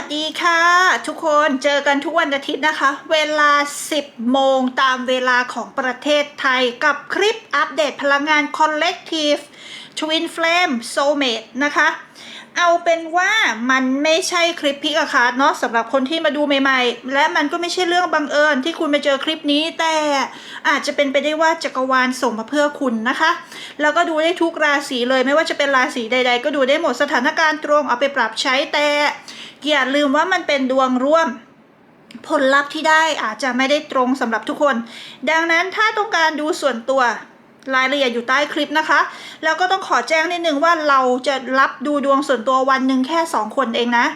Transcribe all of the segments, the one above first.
สวัสดีค่ะ ทุกคนเจอกันทุกวันอาทิตย์นะคะ เวลา 10 โมงตามเวลาของประเทศไทยกับคลิปอัปเดตพลังงาน Collective Twin Flame Soulmate นะคะ เอาเป็นว่ามันไม่ใช่คลิปพิกอาคาร์ดเนาะสำหรับคนที่มาดูใหม่ๆ และมันก็ไม่ใช่เรื่องบังเอิญที่คุณไปเจอคลิปนี้ แต่อาจจะเป็นไปได้ว่าจักรวาลส่งมาเพื่อคุณนะคะ แล้วก็ดูได้ทุกราศีเลยไม่ว่าจะเป็นราศีใด ๆ ก็ดูได้หมดสถานการณ์ตรงเอาไปปรับใช้แต่ อย่าลืมว่ามันเป็นดวงร่วม ผลลัพธ์ที่ได้อาจจะไม่ได้ตรงสำหรับทุกคน ดังนั้นถ้าต้องการดูส่วนตัวรายละเอียดอยู่ใต้คลิปนะคะ แล้วก็ต้องขอแจ้งนิดนึงว่าเราจะรับดูดวงส่วนตัววันหนึ่งแค่ 2 คนเองนะ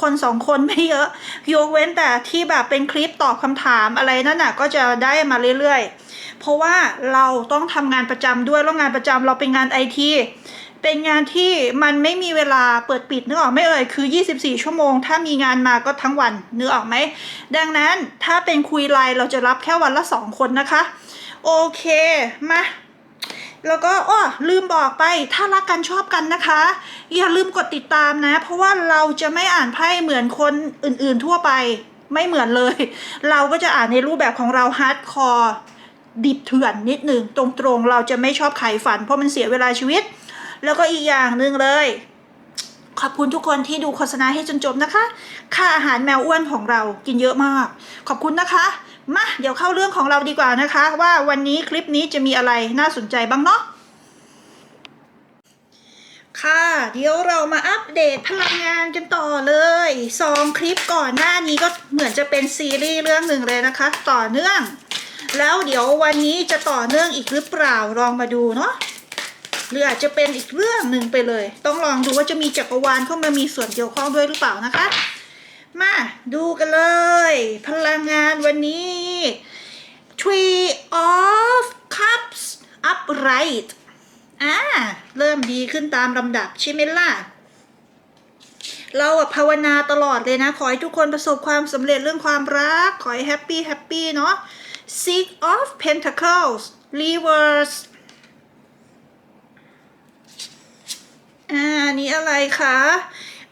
คนสองคนไม่เยอะ ยกเว้นแต่ที่แบบเป็นคลิปตอบคำถามอะไรนั่นน่ะก็จะได้มาเรื่อยๆ เพราะว่าเราต้องทำงานประจำด้วยแล้วงานประจำเราเป็นงานไอที เป็นงานที่มันไม่มีเวลาเปิดปิดนึกออกไม่เอ่ยคือ 24 ชั่วโมง ถ้ามีงานมาก็ทั้งวันนึกออกไหม ดังนั้นถ้าเป็นคุยไลน์เราจะรับแค่วันละ 2 คนนะคะ โอเค มาแล้วก็อ้อลืมบอกไปถ้ารักกันชอบกันนะคะ อย่าลืมกดติดตามนะ เพราะว่าเราจะไม่อ่านไพ่เหมือนคนอื่นๆทั่วไป ไม่เหมือนเลย เราก็จะอ่านในรูปแบบของเราฮาร์ดคอร์ดิบเถื่อนนิดหนึ่งตรงๆ เราจะไม่ชอบไขฝัน เพราะมันเสียเวลาชีวิต แล้วก็อีกอย่างหนึ่งเลย ขอบคุณทุกคนที่ดูโฆษณาให้จนจบนะคะ ค่าอาหารแมวอ้วนของเรากินเยอะมาก ขอบคุณนะคะมาเดี๋ยวเข้าเรื่องของเราดีกว่านะคะ ว่าวันนี้คลิปนี้จะมีอะไรน่าสนใจบ้างเนาะค่ะเดี๋ยวเรามาอัปเดตพลังงานกันต่อเลยสองคลิปก่อนหน้านี้ก็เหมือนจะเป็นซีรีส์เรื่องหนึ่งเลยนะคะ ต่อเนื่อง แล้วเดี๋ยววันนี้จะต่อเนื่องอีกหรือเปล่าลองมาดูเนาะ หรืออาจจะเป็นอีกเรื่องหนึ่งไปเลย ต้องลองดูว่าจะมีจักรวาลเข้ามามีส่วนเกี่ยวข้องด้วยหรือเปล่านะคะ มาดูกันเลย พลังงานวันนี้ Tree of Cups upright อ่าเริ่มดีขึ้นตามลำดับใช่ไหมล่ะเราอะภาวนาตลอดเลยนะ ขอให้ทุกคนประสบความสำเร็จเรื่องความรัก ขอให้แฮปปี้แฮปปี้เนาะ Six of Pentacles Reverse อ่านี้อะไรคะ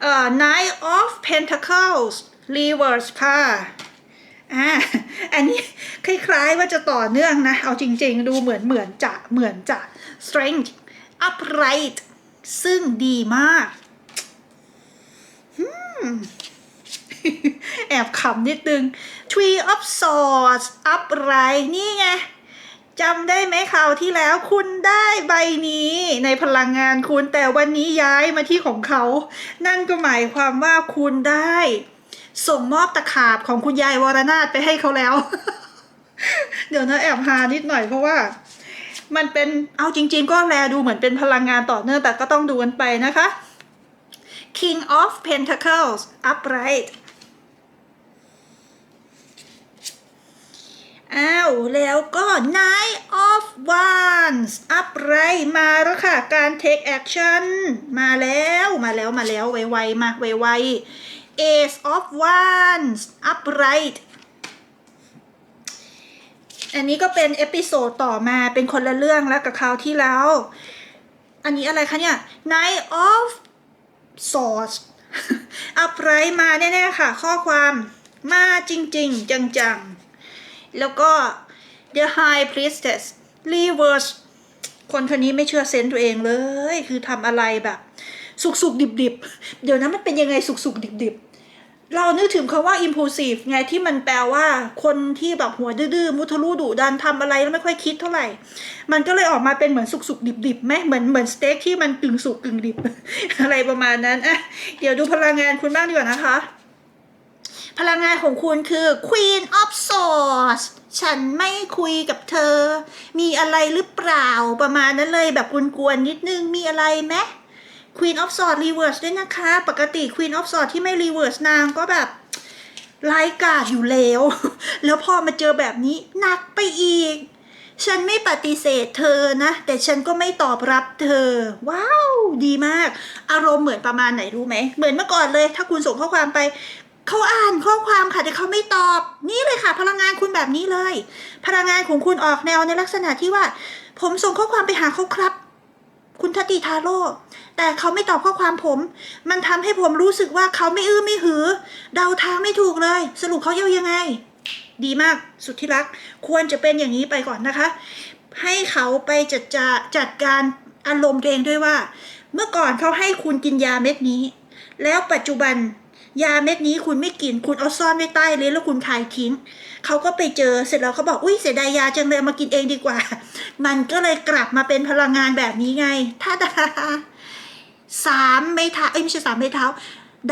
เอ่อ Nine of Pentacles Reverse ค่ะอ่าอันนี้คล้ายๆว่าจะต่อเนื่องนะ เอาจริงๆ ดูเหมือนเหมือนจะเหมือนจะ Strength Upright ซึ่งดีมากแอบขำนิดนึง Tree of Swords Upright นี่ไง จำได้ไหมคราวที่แล้วคุณได้ใบนี้ในพลังงานคุณแต่วันนี้ย้ายมาที่ของเขา นั่นก็หมายความว่าคุณได้ ส่งมอบตะขาบของคุณยายวรนาถไปให้เขาแล้ว เดี๋ยวนะแอบฮานิดหน่อยเพราะว่า มันเป็นเอาจริง ๆ ก็แลดูเหมือนเป็นพลังงานต่อเนื่องแต่ก็ต้องดูกันไปนะคะ King of Pentacles upright อ้าวแล้วก็ Nine of Wands upright มาแล้วค่ะ การ take action มาแล้วมาแล้วมาแล้วไวๆมาไวๆ Ace of Wands upright อันนี้ก็เป็นเอพิโซดต่อมาเป็นคนละเรื่องแล้วกับคราวที่แล้ว อันนี้อะไรคะเนี่ย Nine of Swords upright มาแน่ๆค่ะ ข้อความมาจริง ๆ จังๆ แล้วก็ The High Priestess Reverse คนคนนี้ไม่เชื่อเซนส์ตัวเองเลย คือทำอะไรแบบ สุกสุกดิบดิบเดี๋ยวนั้นมันเป็นยังไงสุกสุกดิบดิบเรานึกถึงคาว่า impulsive ไงที่มันแปลว่าคนที่แบบหัวดื้อมุทะลุดุดันทำอะไรแล้วไม่ค่อยคิดเท่าไหร่ มันก็เลยออกมาเป็นเหมือนสุกสุกดิบดิบไหมเหมือนเหมือนสเต็กที่มันกึ่งสุกกึ่งดิบ อะไรประมาณนั้นอะเดี๋ยวดูพลังงานคุณบ้างดีกว่านะคะ พลังงานของคุณคือ Queen of Swords ฉันไม่คุยกับเธอ มีอะไรหรือเปล่าประมาณนั้นเลยแบบกวนๆนิดนึงมีอะไรไหม Queen of Swords Reverse ด้วยนะคะ ปกติ Queen of Swords ที่ไม่ Reverse นางก็แบบไร้ายกาดอยู่แล้ว แล้วพอมาเจอแบบนี้หนักไปอีก ฉันไม่ปฏิเสธเธอนะ แต่ฉันก็ไม่ตอบรับเธอ ว้าว ดีมาก อารมณ์เหมือนประมาณไหนรู้ไหม เหมือนเมื่อก่อนเลย ถ้าคุณส่งข้อความไป เขาอ่านข้อความค่ะแต่เขาไม่ตอบ นี่เลยค่ะ พลังงานคุณแบบนี้เลย พลังงานของคุณออกแนวในลักษณะที่ว่า ผมส่งข้อความไปหาเขาครับ คุณทัตติทาโร่แต่เขาไม่ตอบข้อความผม มันทำให้ผมรู้สึกว่าเขาไม่อื้อไม่หือ เดาทางไม่ถูกเลย สรุปเขาเอายังไง ดีมากสุดที่รัก ควรจะเป็นอย่างนี้ไปก่อนนะคะ ให้เขาไปจัดจจัดการอารมณ์ตัวเองด้วยว่า เมื่อก่อนเขาให้คุณกินยาเม็ดนี้ แล้วปัจจุบัน ยาเม็ดนี้คุณไม่กิน คุณเอาซ่อนไว้ใต้เลยแล้วคุณขายทิ้ง เขาก็ไปเจอเสร็จแล้วเขาบอกอุ้ยเสียดายยาจังเลยมากินเองดีกว่า มันก็เลยกลับมาเป็นพลังงานแบบนี้ไง ถ้าดาสามไม้เท้าเอ้ยไม่ใช่สามไม้เท้า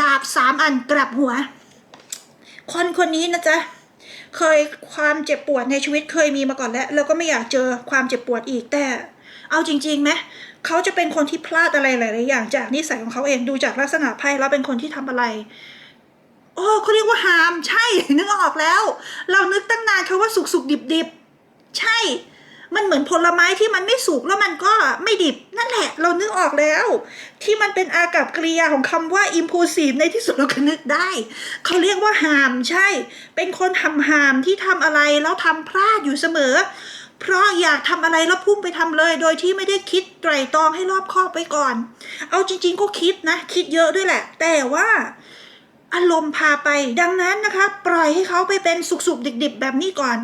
ดาบสามอันกลับหัว คนคนนี้นะจ๊ะเคยความเจ็บปวดในชีวิตเคยมีมาก่อนแล้วแล้วก็ไม่อยากเจอความเจ็บปวดอีกแต่ เอาจริงๆไหมเขาจะเป็นคนที่พลาดอะไรหลายๆอย่างจากนิสัยของเขาเองดูจากลักษณะไพ่แล้วเป็นคนที่ทำอะไร โอ้เขาเรียกว่าหาม ใช่ นึกออกแล้ว เรานึกตั้งนานเขาว่าสุกสุกดิบดิบใช่ มันเหมือนผลไม้ที่มันไม่สุกแล้วมันก็ไม่ดิบ นั่นแหละ เรานึกออกแล้ว ที่มันเป็นอากับกริยาของคำว่า impulsive ในที่สุดเราก็นึกได้ เขาเรียกว่าหามใช่ เป็นคนทำหามที่ทำอะไรแล้วทำพลาดอยู่เสมอ เพราะอยากทำอะไรแล้วพุ่งไปทำเลย โดยที่ไม่ได้คิดไตร่ตรองให้รอบคอบไปก่อน เอาจริง ๆ ก็คิดนะ คิดเยอะด้วยแหละ แต่ว่า อารมณ์พาไป ดังนั้นนะคะ ปล่อยให้เขาไปเป็นสุกๆดิบๆ แบบนี้ก่อน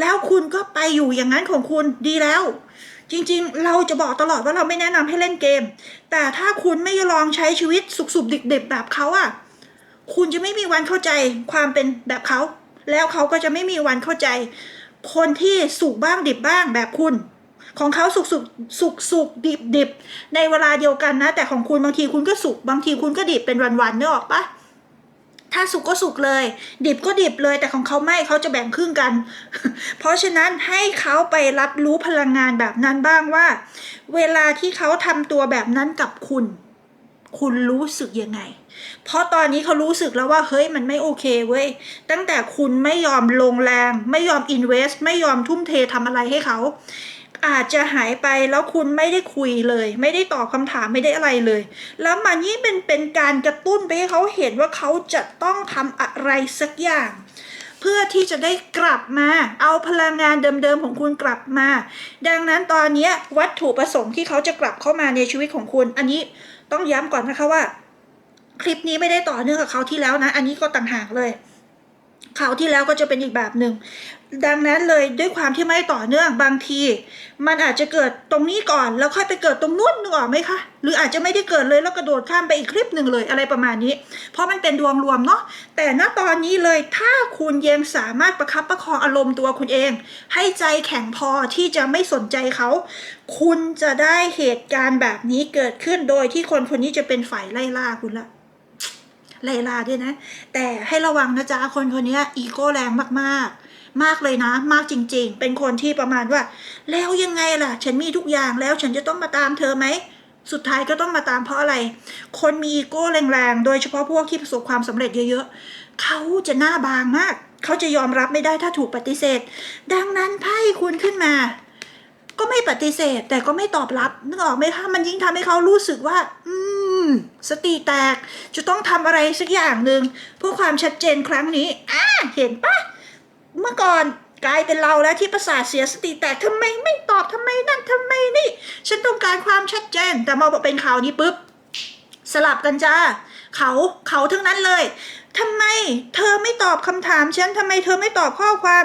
แล้วคุณก็ไปอยู่อย่างนั้นของคุณดีแล้ว จริงๆ เราจะบอกตลอดว่าเราไม่แนะนำให้เล่นเกม แต่ถ้าคุณไม่ลองใช้ชีวิตสุกๆดิบๆ แบบเขาอะคุณจะไม่มีวันเข้าใจความเป็นแบบเขา แล้วเขาก็จะไม่มีวันเข้าใจ คนที่สุกบ้างดิบบ้างแบบคุณของเขาสุกสุกสุกสุกดิบดิบในเวลาเดียวกันนะ แต่ของคุณบางทีคุณก็สุกบางทีคุณก็ดิบเป็นวันๆนึกออกปะ ถ้าสุกก็สุกเลย ดิบก็ดิบเลยแต่ของเขาไม่เขาจะแบ่งครึ่งกัน เพราะฉะนั้นให้เขาไปรับรู้พลังงานแบบนั้นบ้างว่า เวลาที่เขาทำตัวแบบนั้นกับคุณ คุณรู้สึกยังไง เพราะตอนนี้เขารู้สึกแล้วว่าเฮ้ยมันไม่โอเคเว้ยตั้งแต่คุณไม่ยอมลงแรง ไม่ยอมอินเวสต์ไม่ยอมทุ่มเททำอะไรให้เขา อาจจะหายไปแล้วคุณไม่ได้คุยเลย ไม่ได้ตอบคำถามไม่ได้อะไรเลย แล้วมันยิ่งเป็นเป็นการกระตุ้นไปให้เขาเห็นว่าเขาจะต้องทำอะไรสักอย่าง เพื่อที่จะได้กลับมา เอาพลังงานเดิมๆของคุณกลับมา ดังนั้นตอนเนี้วัตถุประสงค์ที่เขาจะกลับเข้ามาในชีวิตของคุณ อันนี้ต้องย้ำก่อนนะคะว่า คลิปนี้ไม่ได้ต่อเนื่องกับเขาที่แล้วนะ อันนี้ก็ต่างหากเลย เขาวที่แล้วก็จะเป็นอีกแบบหนึ่ง ดังนั้นเลยด้วยความที่ไม่ต่อเนื่องบางที มันอาจจะเกิดตรงนี้ก่อนแล้วค่อยไปเกิดตรงนู้นนึกออกไหมคะ หรืออาจจะไม่ได้เกิดเลยแล้วกระโดดข้ามไปอีกคลิปหนึ่งเลยอะไรประมาณนี้ เพราะมันเป็นดวงรวมเนาะแต่ณตอนนี้เลยถ้าคุณยังสามารถประคับประคองอารมณ์ตัวคุณเอง ให้ใจแข็งพอที่จะไม่สนใจเขา คุณจะได้เหตุการณ์แบบนี้เกิดขึ้นโดยที่คนคนนี้จะเป็นฝ่ายไล่ล่าคุณละ ไลลาด้วยนะ แต่ให้ระวังนะจ๊ะคนคนนี้อีโก้แรงมากๆ มากเลยนะ มากจริง ๆ เป็นคนที่ประมาณว่า แล้วยังไงล่ะ ฉันมีทุกอย่างแล้วฉันจะต้องมาตามเธอไหมสุดท้ายก็ต้องมาตามเพราะอะไร คนมีอีโก้แรงๆ โดยเฉพาะพวกที่ประสบความสำเร็จเยอะๆ เขาจะหน้าบางมาก เขาจะยอมรับไม่ได้ถ้าถูกปฏิเสธ ดังนั้นไพ่คุณขึ้นมา ก็ไม่ปฏิเสธ แต่ก็ไม่ตอบรับนึกออกไหมคะมันยิ่งทำให้เขารู้สึกว่า อืม สติแตก จะต้องทำอะไรสักอย่างหนึ่งเพื่อความชัดเจนครั้งนี้อ่าเห็นปะเมื่อก่อนกลายเป็นเราแล้วที่ประสาทเสียสติแตกทำไมไม่ตอบทำไมนั่นทำไมนี่ ฉันต้องการความชัดเจน แต่มาบอกเป็นข่าวนี้ปุ๊บสลับกันจ้าเขาเขาทั้งนั้นเลย ทำไมเธอไม่ตอบคำถามฉันทำไมเธอไม่ตอบข้อความ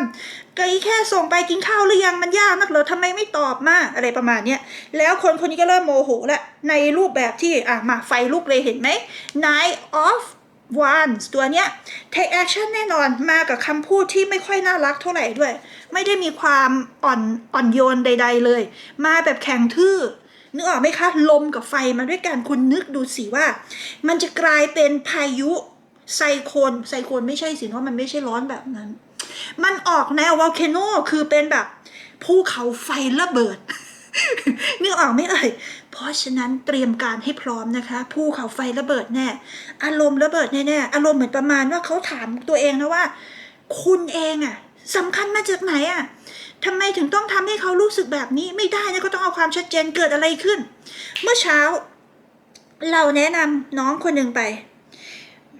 ก็อีแค่ส่งไปกินข้าวหรือยังมันยากนักเหรอทำไมไม่ตอบมาอะไรประมาณเนี้ยแล้วคนคนนี้ก็เริ่มโมโหแล้วในรูปแบบที่อะมาไฟลุกเลยเห็นไหม Nine of Wands ตัวเนี้ย take action แน่นอนมากับคำพูดที่ไม่ค่อยน่ารักเท่าไหร่ด้วย ไม่ได้มีความอ่อนอ่อนโยนใด ๆ เลย มาแบบแข็งทื่อนึกออกไหมคะ ลมกับไฟมาด้วยกันคุณนึกดูสิว่า มันจะกลายเป็นพายุ ไซโคลนไซโคลนไม่ใช่สิเพราะมันไม่ใช่ร้อนแบบนั้น มันออกแนววอลเคโนคือเป็นแบบภูเขาไฟระเบิดนึกออกไหมเอ่ย เพราะฉะนั้นเตรียมการให้พร้อมนะคะภูเขาไฟระเบิดแน่ อารมณ์ระเบิดแน่ๆอารมณ์เหมือนประมาณว่าเขาถามตัวเองนะว่า คุณเองอะสำคัญมาจากไหนอะทำไมถึงต้องทำให้เขารู้สึกแบบนี้ไม่ได้นะก็ต้องเอาความชัดเจนเกิดอะไรขึ้น เมื่อเช้า เราแนะนำน้องคนหนึ่งไป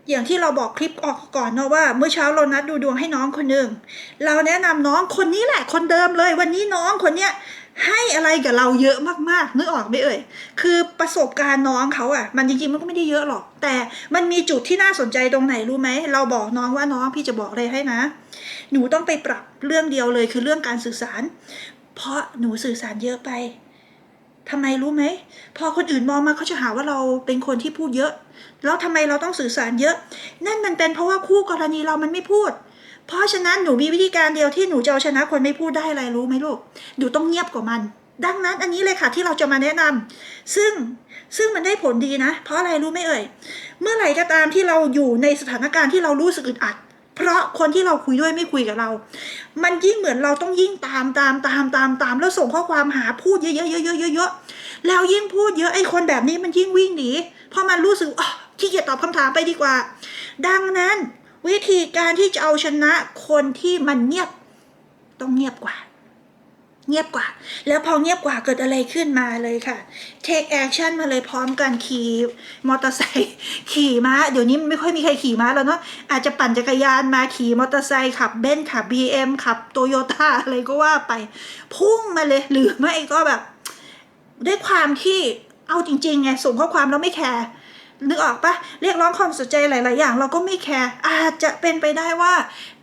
อย่างที่เราบอกคลิปออกก่อนเนาะว่า เมื่อเช้าเรานัดดูดวงให้น้องคนหนึ่งเราแนะนำน้องคนนี้แหละคนเดิมเลย วันนี้น้องคนเนี้ยให้อะไรกับเราเยอะมากๆนึกออกไหมเอ่ย คือประสบการณ์น้องเขาอะมันจริงๆมันก็ไม่ได้เยอะหรอก แต่มันมีจุดที่น่าสนใจตรงไหนรู้ไหม เราบอกน้องว่าน้องพี่จะบอกอะไรให้นะ หนูต้องไปปรับเรื่องเดียวเลยคือเรื่องการสื่อสาร เพราะหนูสื่อสารเยอะไปทำไมรู้ไหม พอคนอื่นมองมาเขาจะหาว่าเราเป็นคนที่พูดเยอะ แล้วทำไมเราต้องสื่อสารเยอะ นั่นมันเป็นเพราะว่าคู่กรณีเรามันไม่พูด เพราะฉะนั้นหนูมีวิธีการเดียวที่หนูจะเอาชนะคนไม่พูดได้อะไรรู้ไหมลูกหนูต้องเงียบกว่ามัน ดังนั้นอันนี้เลยค่ะที่เราจะมาแนะนำซึ่งซึ่งมันได้ผลดีนะ เพราะอะไรรู้ไหมเอ่ย เมื่อไหร่ก็ตามที่เราอยู่ในสถานการณ์ที่เรารู้สึกอึดอัดเพราะคนที่เราคุยด้วยไม่คุยกับเรา มันยิ่งเหมือนเราต้องยิ่งตามตามตามตามตามแล้วส่งข้อความหาพูดเยอะๆเยอะๆเยอะๆแล้วยิ่งพูดเยอะไอ้คนแบบนี้มันยิ่งวิ่งหนีเพราะมันรู้สึก ขี้เกียจตอบคำถามไปดีกว่า ดังนั้นวิธีการที่จะเอาชนะคนที่มันเงียบต้องเงียบกว่า เงียบกว่า แล้วพอเงียบกว่าเกิดอะไรขึ้นมาเลยค่ะ take action มาเลยพร้อมกันขี่มอเตอร์ไซค์ขี่ม้า เดี๋ยวนี้ไม่ค่อยมีใครขี่ม้าแล้วเนาะอาจจะปั่นจักรยานมาขี่มอเตอร์ไซค์ขับเบนซ์ขับ BM ขับโตโยต้าอะไรก็ว่าไป พุ่งมาเลยหรือไม่ก็แบบ ด้วยความที่เอาจริงๆไงส่งข้อความแล้วไม่แคร์ นึกออกปะเรียกร้องความสนใจหลาย ๆ อย่าง เราก็ไม่แคร์อาจจะเป็นไปได้ว่า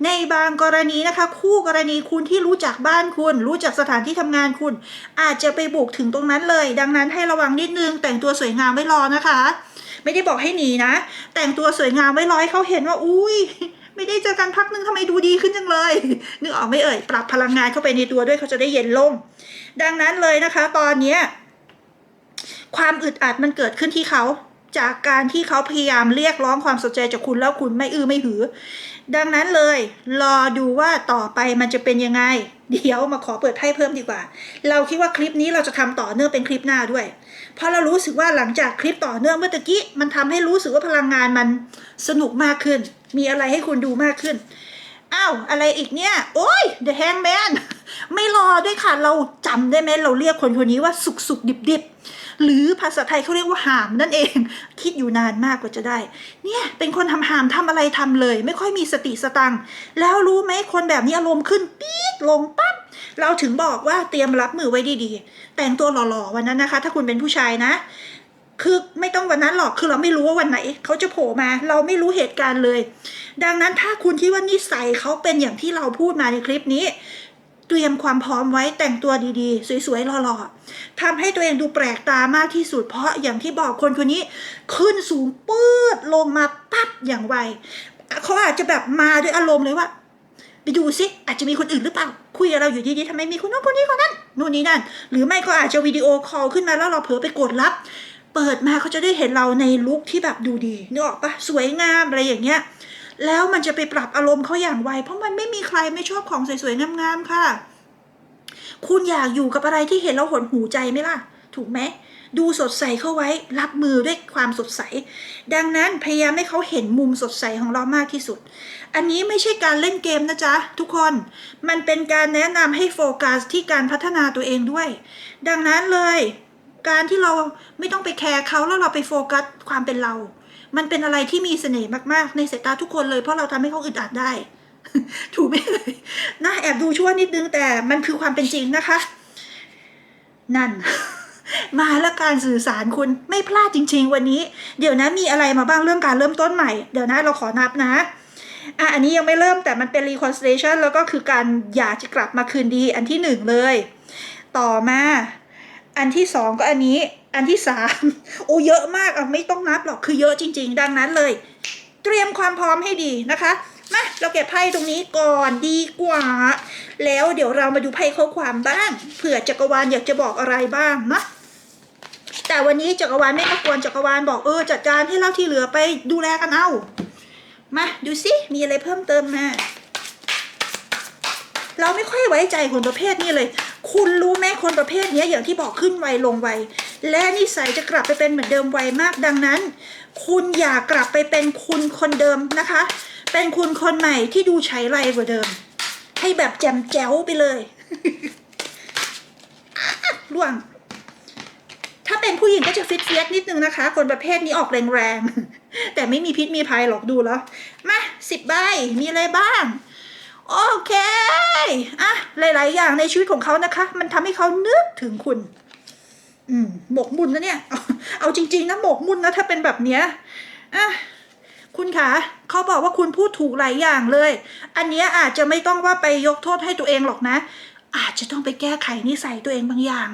ในบางกรณีนะคะ คู่กรณีคุณที่รู้จักบ้านคุณ รู้จักสถานที่ทำงานคุณ อาจจะไปบุกถึงตรงนั้นเลย ดังนั้นให้ระวังนิดนึง แต่งตัวสวยงามไว้รอนะคะ ไม่ได้บอกให้หนีนะ แต่งตัวสวยงามไว้รอให้เขาเห็นว่าอุ้ยไม่ได้เจอกันพักนึงทำไมดูดีขึ้นจังเลย นึกออกไม่เอ่ย ปรับพลังงานเข้าไปในตัวด้วยเขาจะได้เย็นลง ดังนั้นเลยนะคะ ตอนเนี้ยความอึดอัดมันเกิดขึ้นที่เขา จากการที่เขาพยายามเรียกร้องความสนใจจากคุณแล้วคุณไม่อื้อไม่หือ ดังนั้นเลย รอดูว่าต่อไปมันจะเป็นยังไง เดี๋ยวมาขอเปิดไพ่เพิ่มดีกว่า เราคิดว่าคลิปนี้เราจะทำต่อเนื่องเป็นคลิปหน้าด้วย เพราะเรารู้สึกว่าหลังจากคลิปต่อเนื่องเมื่อกี้มันทำให้รู้สึกว่าพลังงานมันสนุกมากขึ้น มีอะไรให้คุณดูมากขึ้นอ้าวอะไรอีกเนี่ย โอ้ย The Hangman ไม่รอด้วยค่ะ เราจำได้ไหมเราเรียกคนคนนี้ว่าสุกสุกดิบดิบ หรือภาษาไทยเขาเรียกว่าหามนั่นเอง คิดอยู่นานมากกว่าจะได้ เนี่ยเป็นคนทำหามทำอะไรทำเลย ไม่ค่อยมีสติสตังค์แล้วรู้ไหมคนแบบนี้อารมณ์ขึ้นปี๊ดลงปั๊บเราถึงบอกว่าเตรียมรับมือไว้ดีๆ แต่งตัวหล่อๆวันนั้นนะคะ ถ้าคุณเป็นผู้ชายนะคือไม่ต้องวันนั้นหรอก คือเราไม่รู้ว่าวันไหนเขาจะโผล่มา เราไม่รู้เหตุการณ์เลย ดังนั้นถ้าคุณคิดว่านิสัยเขาเป็นอย่างที่เราพูดมาในคลิปนี้ เตรียมความพร้อมไว้แต่งตัวดีๆ สวยๆหล่อๆทำให้ตัวเองดูแปลกตามากที่สุดเพราะอย่างที่บอกคนคนนี้ ขึ้นสูงปื๊ดลงมาปั๊บอย่างไวเขาอาจจะแบบมาด้วยอารมณ์เลยว่าไปดูซิอาจจะมีคนอื่นหรือเปล่า คุยกับเราอยู่ดีๆทำไมมีคนโน้นคนนี้คนนั้นนู่นนี่นั่น หรือไม่ก็อาจจะวิดีโอคอลขึ้นมาแล้วเราเผลอไปกดรับ เปิดมาเขาจะได้เห็นเราในลุคที่แบบดูดีนึกออกปะสวยงามอะไรอย่างเงี้ย แล้วมันจะไปปรับอารมณ์เขาอย่างไว เพราะมันไม่มีใครไม่ชอบของสวยๆ งามๆ ค่ะ คุณอยากอยู่กับอะไรที่เห็นแล้วหดหูใจไหมล่ะ ถูกไหม ดูสดใสเข้าไว้ รับมือด้วยความสดใส ดังนั้นพยายามให้เขาเห็นมุมสดใสของเรามากที่สุด อันนี้ไม่ใช่การเล่นเกมนะจ๊ะ ทุกคน มันเป็นการแนะนำให้โฟกัสที่การพัฒนาตัวเองด้วย ดังนั้นเลย การที่เราไม่ต้องไปแคร์เขาแล้วเราไปโฟกัสความเป็นเรา มันเป็นอะไรที่มีเสน่ห์มากๆ ในสายตาทุกคนเลย เพราะเราทำให้เขาอึดอัดได้ ถูกไหมเลยน่าแอบดูชั่วนิดนึงแต่มันคือความเป็นจริงนะคะ นั่น มาแล้วการสื่อสารคุณไม่พลาดจริง ๆ วันนี้ เดี๋ยวนะมีอะไรมาบ้างเรื่องการเริ่มต้นใหม่ เดี๋ยวนะเราขอนับนะอะอันนี้ยังไม่เริ่มแต่มันเป็น reconciliation แล้วก็คือการอยากจะกลับมาคืนดีอันที่หนึ่งเลย ต่อมา อันที่สองก็อันนี้ อันที่สามโอ้เยอะมากอะไม่ต้องนับหรอกคือเยอะจริง ๆ ดังนั้นเลย เตรียมความพร้อมให้ดีนะคะมาเราเก็บไพ่ตรงนี้ก่อนดีกว่า แล้วเดี๋ยวเรามาดูไพ่ข้อความบ้างเผื่อจักรวาลอยากจะบอกอะไรบ้างนะแต่วันนี้จักรวาลไม่รบกวนจักรวาลบอกเออจัดการให้เราที่เหลือไปดูแลกันเอามาดูสิมีอะไรเพิ่มเติมมาเราไม่ค่อยไว้ใจคนประเภทนี้เลย คุณรู้ไหมคนประเภทนี้อย่างที่บอกขึ้นไวลงไว และนิสัยจะกลับไปเป็นเหมือนเดิมไวมากดังนั้น คุณอย่ากลับไปเป็นคุณคนเดิมนะคะ เป็นคุณคนใหม่ที่ดูใช้ไรกว่าเดิม ให้แบบแจมแจ๋วไปเลยล่วง ถ้าเป็นผู้หญิงก็จะฟิตเฟียสนิดนึงนะคะ คนประเภทนี้ออกแรงๆ แต่ไม่มีพิษมีภัยหรอกดูแล้ว มาสิบใบ มีอะไรบ้าง โอเค อะ หลาย ๆ อย่างในชีวิตของเขานะคะ มันทำให้เขานึกถึงคุณ อืมหมกมุ่นนะเนี่ย เอาจริง ๆ นะหมกมุ่นนะถ้าเป็นแบบเนี้ยอะคุณคะเขาบอกว่าคุณพูดถูกหลายอย่างเลย อันนี้อาจจะไม่ต้องว่าไปยกโทษให้ตัวเองหรอกนะ อาจจะต้องไปแก้ไขนิสัยตัวเองบางอย่าง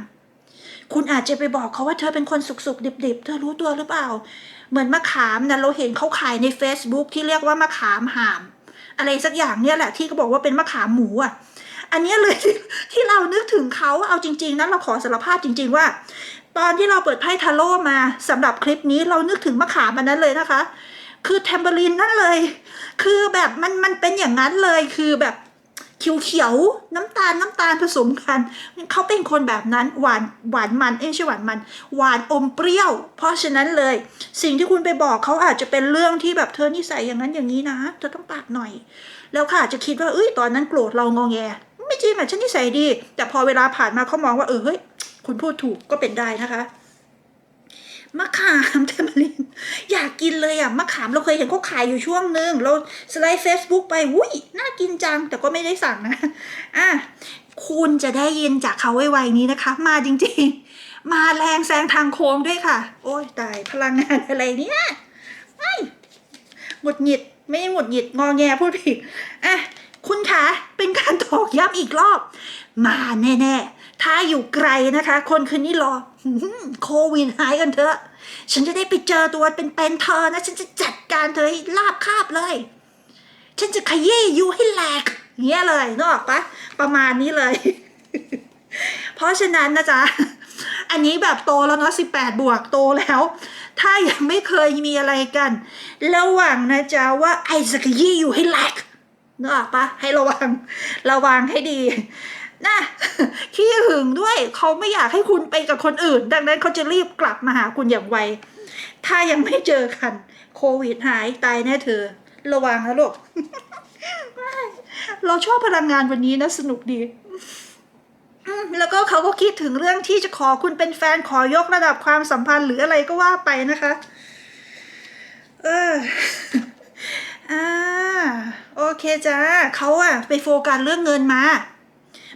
คุณอาจจะไปบอกเขาว่าเธอเป็นคนสุกๆดิบๆ เธอรู้ตัวหรือเปล่า เหมือนมะขามนะเราเห็นเขาขายใน Facebook ที่เรียกว่ามะขามหาม อะไรสักอย่างเนี่ยแหละที่เขาบอกว่าเป็นมะขามหมูอะ อันนี้เลยที่ที่เรานึกถึงเขาเอาจริง ๆนะเราขอสารภาพจริง ๆ ว่า ตอนที่เราเปิดไพ่ทาโร่มาสำหรับคลิปนี้เรานึกถึงมะขามันนั้นเลยนะคะ คือแทมเบอรีนนั่นเลย คือแบบมันมันเป็นอย่างนั้นเลยคือแบบเขียวๆน้ำตาลน้ำตาลผสมกันเขาเป็นคนแบบนั้นหวานหวานมันเอ้ยใช่หวานมัน หวานอมเปรี้ยว เพราะฉะนั้นเลย สิ่งที่คุณไปบอกเขาอาจจะเป็นเรื่องที่แบบเธอนิสัยอย่างนั้นอย่างนี้นะ เธอต้องปรับหน่อย แล้วค่ะจะคิดว่าเอ้ยตอนนั้นโกรธเรางอแง ไม่จริงอะฉันนิสัยดี แต่พอเวลาผ่านมาเขามองว่าเออเฮ้ยคุณพูดถูกก็เป็นได้นะคะมะขามเทมเบอรินอยากกินเลยอะมะขามเราเคยเห็นเขาขายอยู่ช่วงหนึ่งเราสไลด์เฟซบุ๊กไปวุ้ยน่ากินจังแต่ก็ไม่ได้สั่งนะอะคุณจะได้ยินจากเขาไวๆนี้นะคะ มาจริงๆ มาแรงแซงทางโค้งด้วยค่ะ โอ้ยตายพลังงานอะไรเนี่ยไอ้หงุดหงิดไม่หงุดหงิดงอแงพูดผิดอะ คุณคะเป็นการตอกย้ำอีกรอบ มาแน่ๆ ถ้าอยู่ไกลนะคะ คนคืนนี้รอโควิดหายกันเถอะ ฉันจะได้ไปเจอตัวเป็นๆเธอนะ ฉันจะจัดการเธอให้ลาบคาบเลย ฉันจะขยี้ยูให้แหลกเงี้ยเลยนึกออกปะประมาณนี้เลย เพราะฉะนั้นนะจ๊ะ อันนี้แบบโตแล้วเนาะสิบแปดบวกโตแล้ว ถ้ายังไม่เคยมีอะไรกัน ระหวังนะจ๊ะว่าไอ้จะขยี้อยู่ให้แหลก นึกออกปะให้ระวัง ระวังให้ดีนะขี้หึงด้วยเขาไม่อยากให้คุณไปกับคนอื่น ดังนั้นเขาจะรีบกลับมาหาคุณอย่างไว ถ้ายังไม่เจอกัน โควิดหายตายแน่เธอ ระวังนะลูกเราชอบพลังงานวันนี้นะสนุกดีแล้วก็เขาก็คิดถึงเรื่องที่จะขอคุณเป็นแฟนขอยกระดับความสัมพันธ์หรืออะไรก็ว่าไปนะคะ เออ อ่าโอเคจ้าเขาอะไปโฟกัสเรื่องเงินมา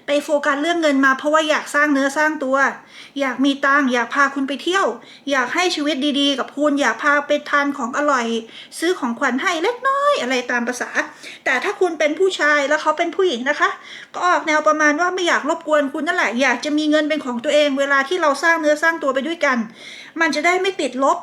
ไปโฟกัสเรื่องเงินมา เพราะว่าอยากสร้างเนื้อสร้างตัว อยากมีตังอยากพาคุณไปเที่ยว อยากให้ชีวิตดีๆ กับคุณอยากพาไปทานของอร่อย ซื้อของขวัญให้เล็กน้อยอะไรตามภาษา แต่ถ้าคุณเป็นผู้ชายแล้วเขาเป็นผู้หญิงนะคะ ก็ออกแนวประมาณว่าไม่อยากรบกวนคุณนั่นแหละอยากจะมีเงินเป็นของตัวเอง เวลาที่เราสร้างเนื้อสร้างตัวไปด้วยกัน มันจะได้ไม่ติดลบ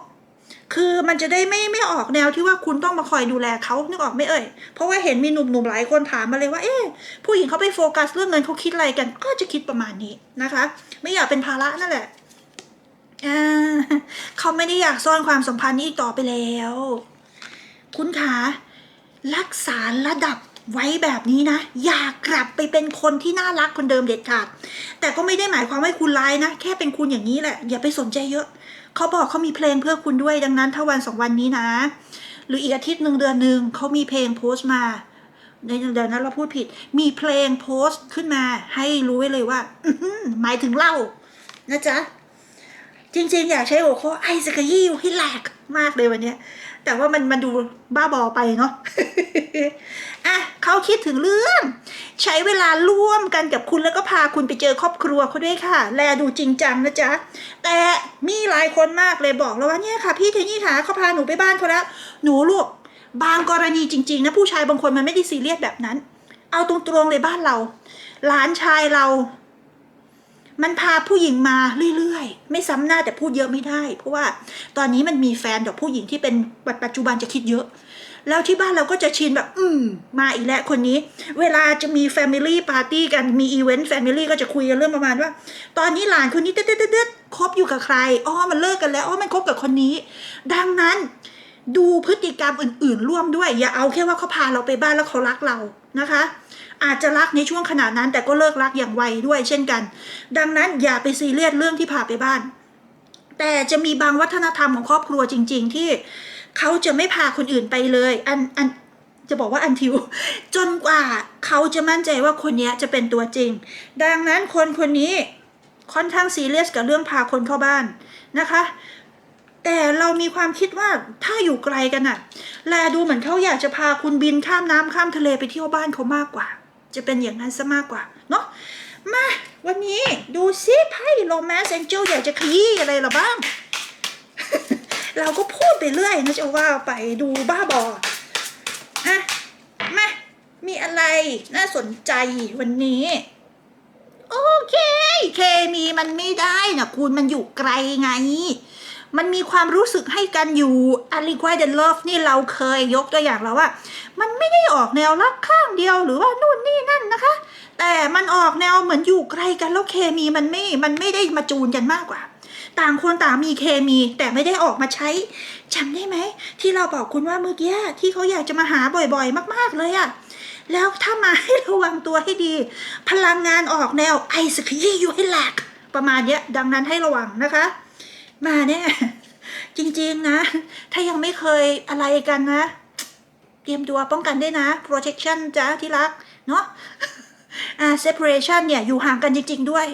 คือมันจะได้ไม่ไม่ออกแนวที่ว่าคุณต้องมาคอยดูแลเขานึกออกไม่เอ่ย เพราะว่าเห็นมีหนุ่มๆหลายคนถามมาเลยว่า เอ๊ะผู้หญิงเขาไปโฟกัสเรื่องเงินเขาคิดอะไรกัน ก็จะคิดประมาณนี้นะคะ ไม่อยากเป็นภาระนั่นแหละอ่าเขาไม่ได้อยากซ่อนความสัมพันธ์นี้อีกต่อไปแล้ว คุณคะรักษาระดับ ไว้แบบนี้นะ อย่ากลับไปเป็นคนที่น่ารักคนเดิมเด็ดขาด แต่ก็ไม่ได้หมายความว่าคุณร้ายนะ แค่เป็นคุณอย่างนี้แหละ อย่าไปสนใจเยอะ เขาบอกเขามีเพลงเพื่อคุณด้วยดังนั้นถ้าวันสองวันนี้นะ หรืออีกอาทิตย์หนึ่งเดือนหนึ่งเขามีเพลงโพสต์มาในเดี๋ยวนั้นเราพูดผิด มีเพลงโพสต์ขึ้นมา ให้รู้ไว้เลยว่าหมายถึงเล่านะจ๊ะจริงๆ อยากใช้หัวข้อไอสกยี่ให้แหลกมากเลยวันนี้ แต่ว่ามันมันดูบ้าบอไปเนาะอะเขาคิดถึงเรื่อง ใช้เวลาร่วมกันกับคุณแล้วก็พาคุณไปเจอครอบครัวเขาด้วยค่ะ แลดูจริงจังนะจ๊ะ แต่มีหลายคนมากเลยบอกแล้วว่าเนี่ยค่ะ พี่เทนี่ค่ะเขาพาหนูไปบ้านเขาแล้วหนูลูกบางกรณีจริง ๆ นะผู้ชายบางคนมันไม่ได้ซีเรียสแบบนั้น เอาตรงๆเลยบ้านเรา หลานชายเรา มันพาผู้หญิงมาเรื่อยๆ ไม่ซ้ำหน้าแต่พูดเยอะไม่ได้ เพราะว่าตอนนี้มันมีแฟนกับผู้หญิงที่เป็นปัจจุบันจะคิดเยอะ แล้วที่บ้านเราก็จะชินแบบ อืม มาอีกแล้วคนนี้ เวลาจะมีแฟมิลี่ปาร์ตี้กันมีอีเวนต์แฟมิลี่ก็จะคุยกันเรื่องประมาณว่า ตอนนี้หลานคนนี้เด็ดเด็ดๆๆคบอยู่กับใครอ๋อมันเลิกกันแล้วอ๋อมันคบกับคนนี้ ดังนั้นดูพฤติกรรมอื่น ๆ ร่วมด้วย อย่าเอาแค่ว่าเขาพาเราไปบ้านแล้วเขารักเรานะคะ อาจจะรักในช่วงขนาดนั้น แต่ก็เลิกรักอย่างไวด้วยเช่นกัน ดังนั้นอย่าไปซีเรียสเรื่องที่พาไปบ้าน แต่จะมีบางวัฒนธรรมของครอบครัวจริง ๆ ที่เขาจะไม่พาคนอื่นไปเลย อันอันจะบอกว่าอันทิว จนกว่าเขาจะมั่นใจว่าคนนี้จะเป็นตัวจริง ดังนั้นคนคนนี้ค่อนข้างซีเรียสกับเรื่องพาคนเข้าบ้านนะคะ แต่เรามีความคิดว่าถ้าอยู่ไกลกันอะแลดูเหมือนเขาอยากจะพาคุณบินข้ามน้ำข้ามทะเลไปเที่ยวบ้านเขามากกว่า จะเป็นอย่างนั้นซะมากกว่า เนาะมา วันนี้ดูซิไพ่โรแมนต์แองเจลอยากจะขยี้อะไรหรอบ้าง เราก็พูดไปเรื่อยนะจะว่าไปดูบ้าบอฮะมามีอะไรน่าสนใจวันนี้ โอเค เคมีมันไม่ได้นะคุณมันอยู่ไกลไง มันมีความรู้สึกให้กันอยู่อ l ลิควายเดนเลิฟนี่เราเคยยกตัวอย่างแล้วว่า มันไม่ได้ออกแนวรักข้างเดียวหรือว่านู่นนี่นั่นนะคะ แต่มันออกแนวเหมือนอยู่ไกลกันแล้วเคมีมันไม่ มันไม่ได้มาจูนกันมากกว่า ต่างคนต่างมีเคมีแต่ไม่ได้ออกมาใช้จำได้ไหม ที่เราบอกคุณว่าเมื่อกี้ที่เขาอยากจะมาหาบ่อยๆ มาก ๆเลยอะแล้วถ้ามาให้ระวังตัวให้ดี พลังงานออกแนวไอสกีอยู่ให้แหลกประมาณเนี้ยดังนั้นให้ระวังนะคะ มาเนี่ยจริง ๆ นะ ถ้ายังไม่เคยอะไรกันนะ เตรียมตัวป้องกันได้นะ protection จ้าที่รัก เนาะอ่า separation เนี่ย อยู่ห่างกันจริง ๆ ด้วย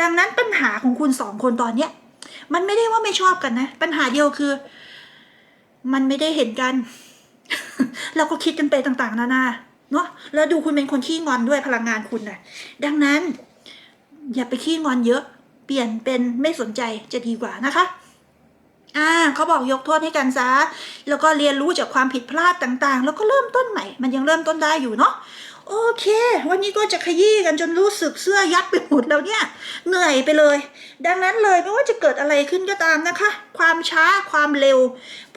ดังนั้นปัญหาของคุณสองคนตอนเนี้ย มันไม่ได้ว่าไม่ชอบกันนะ ปัญหาเดียวคือ มันไม่ได้เห็นกัน เราก็คิดกันไปต่างๆ นานา เนาะแล้วดูคุณเป็นคนขี้งอนด้วยพลังงานคุณนะดังนั้น อย่าไปขี้งอนเยอะ ปลี่ยนเป็นไม่สนใจจะดีกว่านะคะอ่าเขาบอกยกโทษให้กันซะแล้วก็เรียนรู้จากความผิดพลาดต่างๆ แล้วก็เริ่มต้นใหม่ มันยังเริ่มต้นได้อยู่เนาะ โอเค วันนี้ก็จะขยี้กันจนรู้สึกเสื้อยัดไปหมดแล้วเนี่ย เหนื่อยไปเลย ดังนั้นเลยไม่ว่าจะเกิดอะไรขึ้นก็ตามนะคะ ความช้าความเร็ว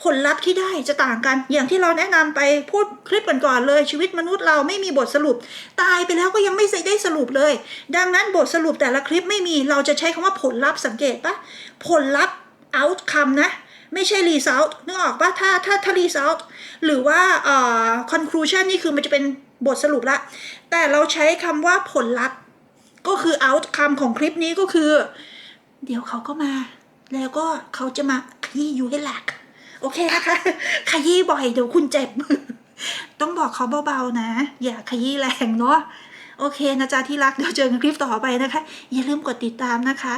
ผลลัพธ์ที่ได้จะต่างกัน อย่างที่เราแนะนำไปพูดคลิปก่อนๆเลย ชีวิตมนุษย์เราไม่มีบทสรุป ตายไปแล้วก็ยังไม่ได้สรุปเลย ดังนั้นบทสรุปแต่ละคลิปไม่มีเราจะใช้คำว่าผลลัพธ์สังเกตปะผลลัพธ์ outcome นะไม่ใช่ result นึกออกปะถ้าถ้าถ้า result หรือว่า conclusion นี่คือมันจะเป็นบทสรุปละ แต่เราใช้คำว่าผลลัพธ์ก็คือ outcome ของคลิปนี้ก็คือ เดี๋ยวเขาก็มา แล้วก็เขาจะมาขยี้อยู่ให้แหลกโอเคนะคะขยี้บ่อยเดี๋ยวคุณเจ็บ ต้องบอกเขาเบาๆนะ อย่าขยี้แรงเนาะโอเคนะจ๊ะที่รักเดี๋ยวเจอกันคลิปต่อไปนะคะ อย่าลืมกดติดตามนะคะ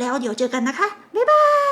แล้วเดี๋ยวเจอกันนะคะ บ๊ายบาย